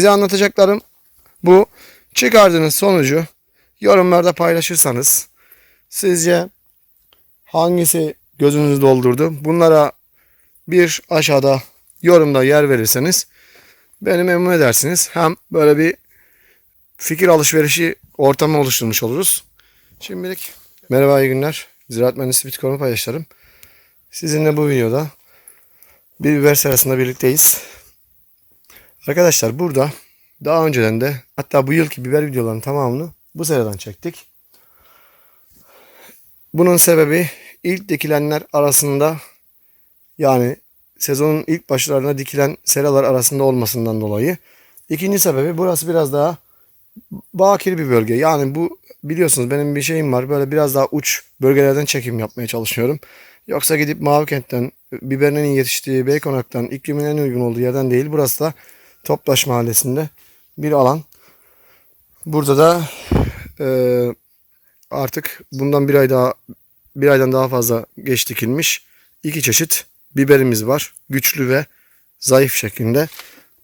Size anlatacaklarım bu. Çıkardığınız sonucu yorumlarda paylaşırsanız sizce hangisi gözünüzü doldurdu? Bunlara bir aşağıda yorumda yer verirseniz beni memnun edersiniz. Hem böyle bir fikir alışverişi ortamı oluşturmuş oluruz. Şimdilik merhaba iyi günler. Ziraat Mühendisi Bitcoin paylaşlarım. Sizinle bu videoda bir biber serasında birlikteyiz. Arkadaşlar burada daha önceden de hatta bu yılki biber videolarının tamamını bu seradan çektik. Bunun sebebi ilk dikilenler arasında yani sezonun ilk başlarına dikilen seralar arasında olmasından dolayı. İkinci sebebi burası biraz daha bakir bir bölge. Yani bu biliyorsunuz benim bir şeyim var. Böyle biraz daha uç bölgelerden çekim yapmaya çalışıyorum. Yoksa gidip Mavikent'ten, biberin en iyi yetiştiği Beykonak'tan, iklimin en uygun olduğu yerden değil. Burası da Toplaş Mahallesi'nde bir alan. Burada da e, artık bundan bir ay daha bir aydan daha fazla geç dikilmiş iki çeşit biberimiz var. Güçlü ve zayıf şeklinde.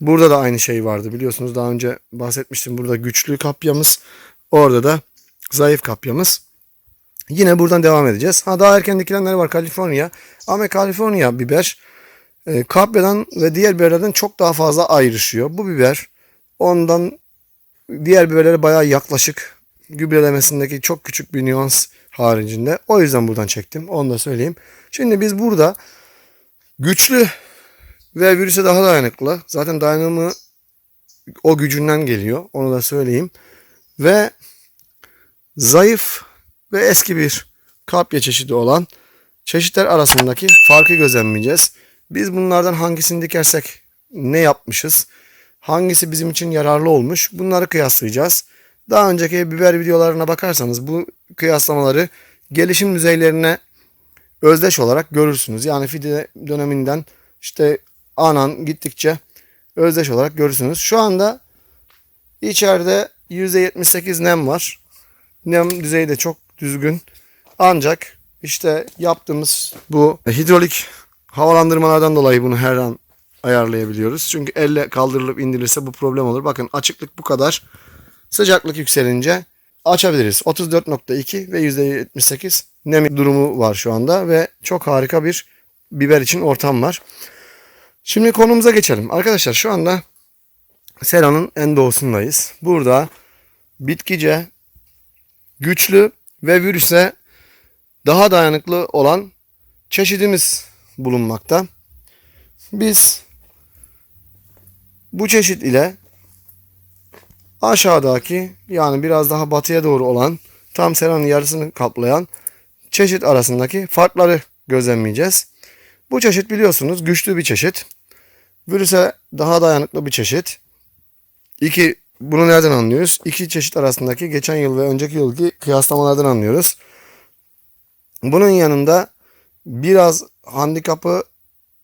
Burada da aynı şey vardı biliyorsunuz daha önce bahsetmiştim. Burada güçlü kapyamız, orada da zayıf kapyamız. Yine buradan devam edeceğiz. Ha daha erken dikilenler var Kaliforniya. Ama Kaliforniya biber e, kapyadan ve diğer biberlerden çok daha fazla ayrışıyor. Bu biber ondan diğer biberlere bayağı yaklaşık gübrelemesindeki çok küçük bir nüans haricinde. O yüzden buradan çektim. Onu da söyleyeyim. Şimdi biz burada güçlü ve virüse daha dayanıklı. Zaten dayanımı o gücünden geliyor. Onu da söyleyeyim. Ve zayıf ve eski bir kapya çeşidi olan çeşitler arasındaki farkı gözlemleyeceğiz. Biz bunlardan hangisini dikersek ne yapmışız? Hangisi bizim için yararlı olmuş? Bunları kıyaslayacağız. Daha önceki biber videolarına bakarsanız bu kıyaslamaları gelişim düzeylerine özdeş olarak görürsünüz. Yani fide döneminden işte anan gittikçe özdeş olarak görürsünüz. Şu anda içeride %78 nem var. Nem düzeyi de çok düzgün. Ancak işte yaptığımız bu hidrolik havalandırmalardan dolayı bunu her an ayarlayabiliyoruz. Çünkü elle kaldırılıp indirilirse bu problem olur. Bakın açıklık bu kadar. Sıcaklık yükselince açabiliriz. 34.2 ve %78 nem durumu var şu anda ve çok harika bir biber için ortam var. Şimdi konumuza geçelim. Arkadaşlar şu anda Sera'nın en doğusundayız. Burada bitkice, güçlü ve virüse daha dayanıklı olan çeşidimiz bulunmakta. Biz bu çeşit ile aşağıdaki yani biraz daha batıya doğru olan tam seranın yarısını kaplayan çeşit arasındaki farkları gözlemleyeceğiz. Bu çeşit biliyorsunuz güçlü bir çeşit. Virüse daha dayanıklı bir çeşit. İki, bunu nereden anlıyoruz? İki çeşit arasındaki geçen yıl ve önceki yılki kıyaslamalardan anlıyoruz. Bunun yanında biraz handikapı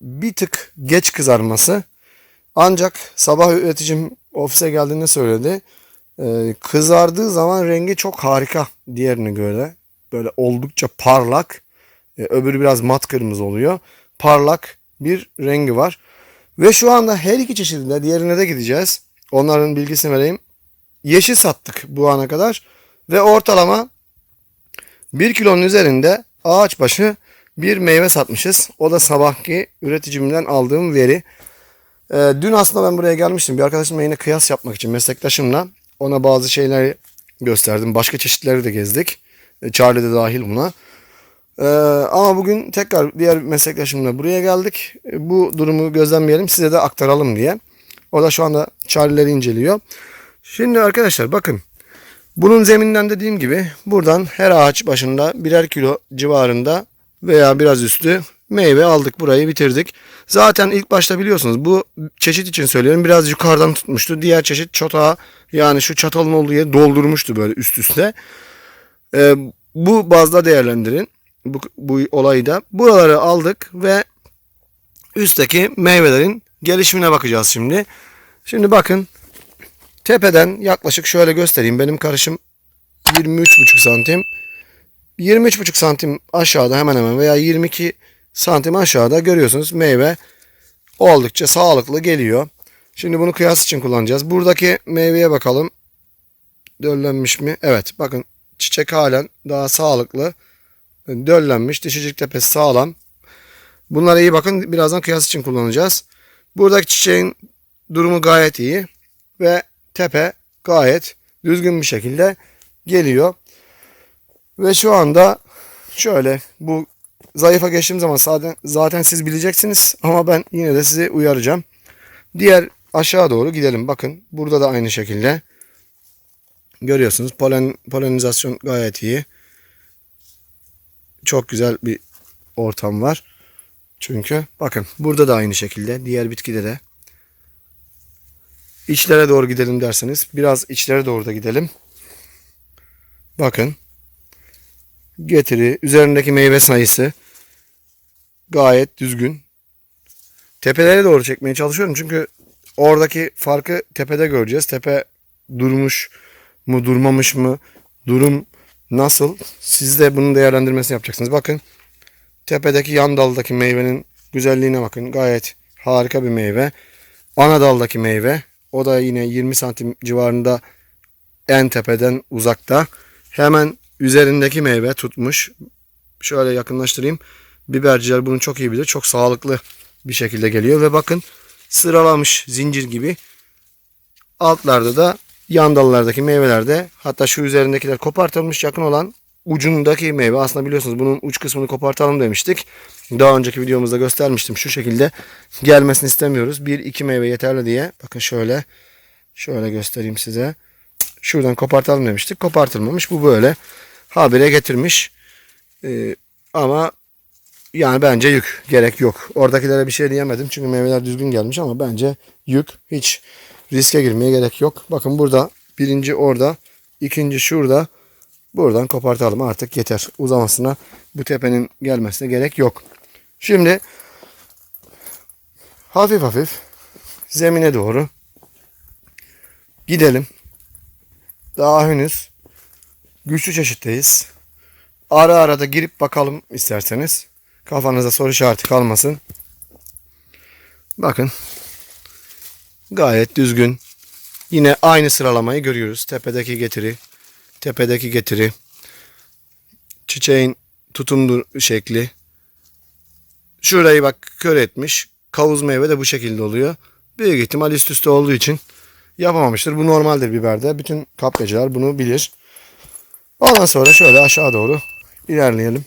bir tık geç kızarması. Ancak sabah üreticim ofise geldiğinde söyledi. Ee, kızardığı zaman rengi çok harika diğerine göre. Böyle oldukça parlak. Ee, öbürü biraz mat kırmızı oluyor. Parlak bir rengi var. Ve şu anda her iki çeşidinde diğerine de gideceğiz. Onların bilgisini vereyim. Yeşil sattık bu ana kadar. Ve ortalama 1 kilonun üzerinde ağaç başı bir meyve satmışız. O da sabahki üreticimden aldığım veri. Ee, dün aslında ben buraya gelmiştim. Bir arkadaşımla yine kıyas yapmak için meslektaşımla. Ona bazı şeyleri gösterdim. Başka çeşitleri de gezdik. E, Charlie de dahil buna. Ee, ama bugün tekrar diğer meslektaşımla buraya geldik. E, bu durumu gözlemleyelim size de aktaralım diye. O da şu anda Charlie'leri inceliyor. Şimdi arkadaşlar bakın. Bunun zeminden dediğim gibi buradan her ağaç başında birer kilo civarında veya biraz üstü meyve aldık burayı bitirdik. Zaten ilk başta biliyorsunuz bu çeşit için söylüyorum biraz yukarıdan tutmuştu. Diğer çeşit çotağı yani şu çatalın olduğu yeri doldurmuştu böyle üst üste. Ee, bu bazda değerlendirin bu, bu olayı da. Buraları aldık ve üstteki meyvelerin gelişimine bakacağız şimdi. Şimdi bakın tepeden yaklaşık şöyle göstereyim. Benim karışım 23,5 santim. 23,5 santim aşağıda hemen hemen veya 22 santim aşağıda görüyorsunuz meyve oldukça sağlıklı geliyor. Şimdi bunu kıyas için kullanacağız. Buradaki meyveye bakalım. Döllenmiş mi? Evet bakın çiçek halen daha sağlıklı. Döllenmiş. Dişicik tepesi sağlam. Bunlara iyi bakın. Birazdan kıyas için kullanacağız. Buradaki çiçeğin durumu gayet iyi. Ve tepe gayet düzgün bir şekilde geliyor. Ve şu anda şöyle bu zayıfa geçtiğim zaman zaten, zaten siz bileceksiniz ama ben yine de sizi uyaracağım. Diğer aşağı doğru gidelim. Bakın burada da aynı şekilde görüyorsunuz polen polenizasyon gayet iyi. Çok güzel bir ortam var. Çünkü bakın burada da aynı şekilde diğer bitkide de içlere doğru gidelim derseniz biraz içlere doğru da gidelim. Bakın getiri üzerindeki meyve sayısı gayet düzgün. Tepelere doğru çekmeye çalışıyorum çünkü oradaki farkı tepede göreceğiz. Tepe durmuş mu durmamış mı durum nasıl siz de bunun değerlendirmesini yapacaksınız. Bakın tepedeki yan daldaki meyvenin güzelliğine bakın gayet harika bir meyve. Ana daldaki meyve o da yine 20 santim civarında en tepeden uzakta. Hemen üzerindeki meyve tutmuş. Şöyle yakınlaştırayım. Biberciler bunu çok iyi bilir. Çok sağlıklı bir şekilde geliyor ve bakın sıralamış zincir gibi. Altlarda da yan dallardaki meyvelerde hatta şu üzerindekiler kopartılmış yakın olan ucundaki meyve aslında biliyorsunuz bunun uç kısmını kopartalım demiştik. Daha önceki videomuzda göstermiştim şu şekilde gelmesini istemiyoruz. Bir iki meyve yeterli diye bakın şöyle şöyle göstereyim size. Şuradan kopartalım demiştik. Kopartılmamış. Bu böyle habire getirmiş. Ee, ama yani bence yük. Gerek yok. Oradakilere bir şey diyemedim. Çünkü meyveler düzgün gelmiş ama bence yük. Hiç riske girmeye gerek yok. Bakın burada birinci orada. ikinci şurada. Buradan kopartalım artık yeter. Uzamasına bu tepenin gelmesine gerek yok. Şimdi hafif hafif zemine doğru gidelim. Daha henüz güçlü çeşitteyiz. Ara ara da girip bakalım isterseniz. Kafanızda soru işareti kalmasın. Bakın. Gayet düzgün. Yine aynı sıralamayı görüyoruz. Tepedeki getiri. Tepedeki getiri. Çiçeğin tutum şekli. Şurayı bak kör etmiş. Kavuz meyve de bu şekilde oluyor. Büyük ihtimal üst üste olduğu için yapamamıştır. Bu normaldir biberde. Bütün kapyacılar bunu bilir. Ondan sonra şöyle aşağı doğru ilerleyelim.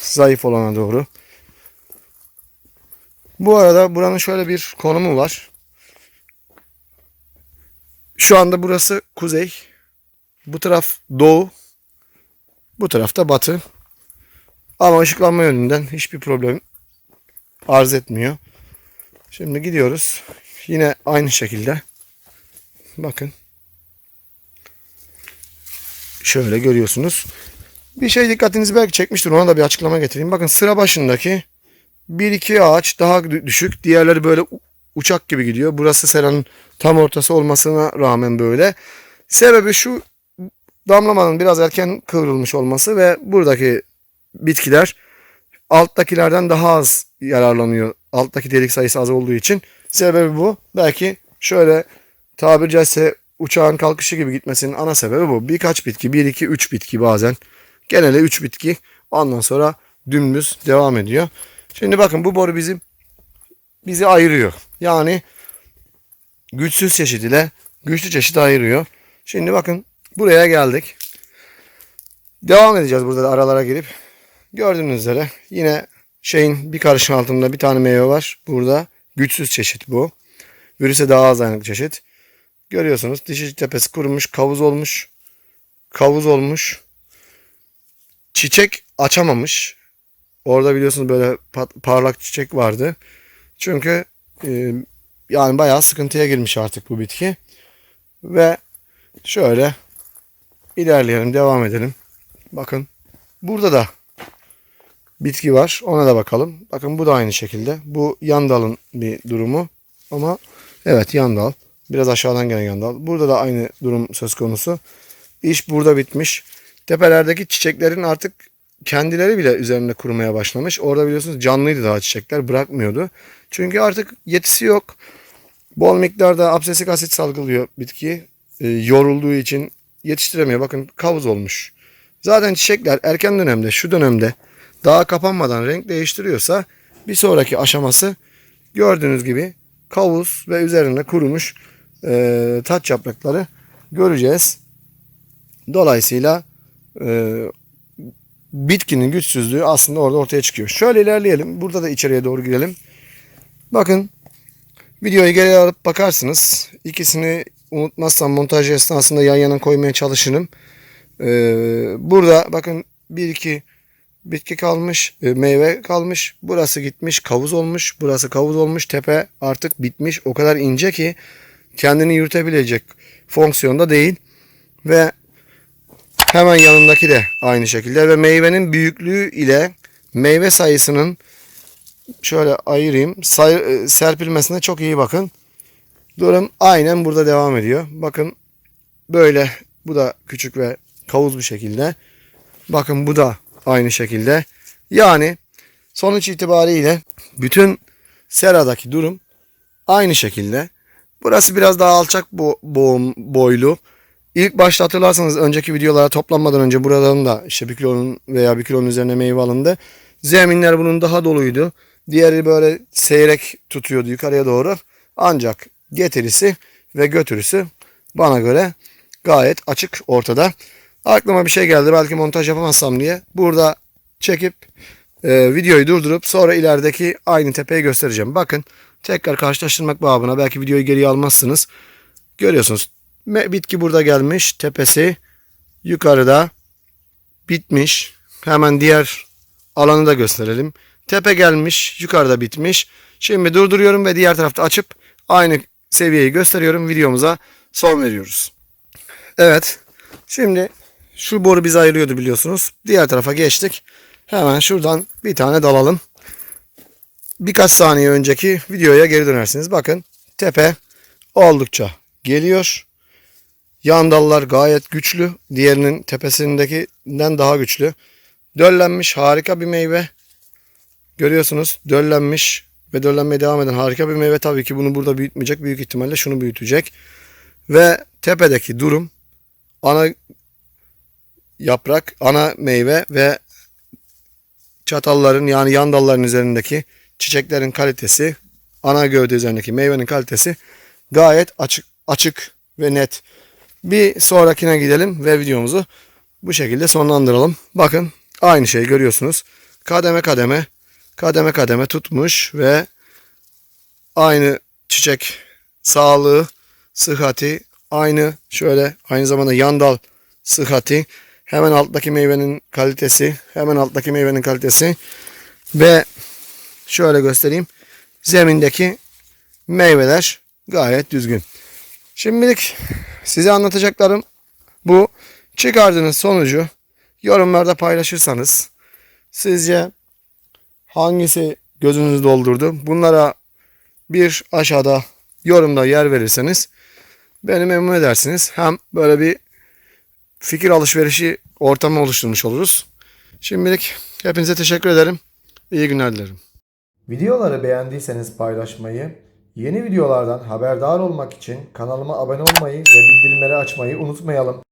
Zayıf olana doğru. Bu arada buranın şöyle bir konumu var. Şu anda burası kuzey. Bu taraf doğu. Bu tarafta batı. Ama ışıklanma yönünden hiçbir problem arz etmiyor. Şimdi gidiyoruz. Yine aynı şekilde. Bakın. Şöyle görüyorsunuz. Bir şey dikkatinizi belki çekmiştir. Ona da bir açıklama getireyim. Bakın sıra başındaki bir iki ağaç daha düşük. Diğerleri böyle uçak gibi gidiyor. Burası seranın tam ortası olmasına rağmen böyle. Sebebi şu damlamanın biraz erken kıvrılmış olması ve buradaki bitkiler alttakilerden daha az yararlanıyor. Alttaki delik sayısı az olduğu için. Sebebi bu. Belki şöyle tabiri caizse uçağın kalkışı gibi gitmesinin ana sebebi bu. Birkaç bitki, 1 2 3 bitki bazen. Genelde 3 bitki. Ondan sonra dümdüz devam ediyor. Şimdi bakın bu boru bizim bizi ayırıyor. Yani güçsüz çeşit ile güçlü çeşit ayırıyor. Şimdi bakın buraya geldik. Devam edeceğiz burada da aralara girip. Gördüğünüz üzere yine şeyin bir karışın altında bir tane meyve var. Burada güçsüz çeşit bu. Virüse daha az dayanıklı çeşit. Görüyorsunuz dişi tepesi kurumuş, kavuz olmuş. Kavuz olmuş. Çiçek açamamış. Orada biliyorsunuz böyle parlak çiçek vardı. Çünkü e, yani bayağı sıkıntıya girmiş artık bu bitki. Ve şöyle ilerleyelim, devam edelim. Bakın burada da bitki var. Ona da bakalım. Bakın bu da aynı şekilde. Bu yan dalın bir durumu. Ama evet yan dal. Biraz aşağıdan gelen yan dal. Burada da aynı durum söz konusu. İş burada bitmiş. Tepelerdeki çiçeklerin artık kendileri bile üzerinde kurumaya başlamış. Orada biliyorsunuz canlıydı daha çiçekler bırakmıyordu. Çünkü artık yetisi yok. Bol miktarda absesik asit salgılıyor bitki. E, yorulduğu için yetiştiremiyor. Bakın kavuz olmuş. Zaten çiçekler erken dönemde şu dönemde daha kapanmadan renk değiştiriyorsa bir sonraki aşaması gördüğünüz gibi kavuz ve üzerinde kurumuş e, taç yaprakları göreceğiz. Dolayısıyla e, bitkinin güçsüzlüğü aslında orada ortaya çıkıyor. Şöyle ilerleyelim. Burada da içeriye doğru girelim. Bakın videoyu geri alıp bakarsınız. İkisini unutmazsam montaj esnasında yan yana koymaya çalışırım. Ee, burada bakın bir iki bitki kalmış, e, meyve kalmış. Burası gitmiş, kavuz olmuş. Burası kavuz olmuş. Tepe artık bitmiş. O kadar ince ki kendini yürütebilecek fonksiyonda değil. Ve hemen yanındaki de aynı şekilde ve meyvenin büyüklüğü ile meyve sayısının şöyle ayırayım. Say, e, serpilmesine çok iyi bakın. Durum aynen burada devam ediyor. Bakın böyle bu da küçük ve kavuz bir şekilde. Bakın bu da aynı şekilde. Yani sonuç itibariyle bütün seradaki durum aynı şekilde. Burası biraz daha alçak bo boğum, boylu. İlk başta hatırlarsanız önceki videolara toplanmadan önce buradan da işte bir kilonun veya bir kilonun üzerine meyve alındı. Zeminler bunun daha doluydu. Diğeri böyle seyrek tutuyordu yukarıya doğru. Ancak getirisi ve götürüsü bana göre gayet açık ortada. Aklıma bir şey geldi belki montaj yapamazsam diye. Burada çekip e, videoyu durdurup sonra ilerideki aynı tepeyi göstereceğim. Bakın tekrar karşılaştırmak babına belki videoyu geriye almazsınız. Görüyorsunuz bitki burada gelmiş tepesi yukarıda bitmiş. Hemen diğer alanı da gösterelim. Tepe gelmiş yukarıda bitmiş. Şimdi durduruyorum ve diğer tarafta açıp aynı seviyeyi gösteriyorum. Videomuza son veriyoruz. Evet. Şimdi şu boru bizi ayırıyordu biliyorsunuz. Diğer tarafa geçtik. Hemen şuradan bir tane dalalım. Birkaç saniye önceki videoya geri dönersiniz. Bakın tepe oldukça geliyor. Yan dallar gayet güçlü. Diğerinin tepesindekinden daha güçlü. Döllenmiş harika bir meyve. Görüyorsunuz döllenmiş ve döllenmeye devam eden harika bir meyve. Tabii ki bunu burada büyütmeyecek. Büyük ihtimalle şunu büyütecek. Ve tepedeki durum ana yaprak, ana meyve ve çatalların yani yan dalların üzerindeki çiçeklerin kalitesi, ana gövde üzerindeki meyvenin kalitesi gayet açık, açık ve net. Bir sonrakine gidelim ve videomuzu bu şekilde sonlandıralım. Bakın aynı şeyi görüyorsunuz. Kademe kademe, kademe kademe tutmuş ve aynı çiçek sağlığı, sıhhati aynı şöyle aynı zamanda yan dal sıhhati hemen alttaki meyvenin kalitesi hemen alttaki meyvenin kalitesi ve şöyle göstereyim zemindeki meyveler gayet düzgün. Şimdilik size anlatacaklarım bu. Çıkardığınız sonucu yorumlarda paylaşırsanız sizce hangisi gözünüzü doldurdu? Bunlara bir aşağıda yorumda yer verirseniz beni memnun edersiniz. Hem böyle bir fikir alışverişi ortamı oluşturmuş oluruz. Şimdilik hepinize teşekkür ederim. İyi günler dilerim. Videoları beğendiyseniz paylaşmayı, yeni videolardan haberdar olmak için kanalıma abone olmayı ve bildirimleri açmayı unutmayalım.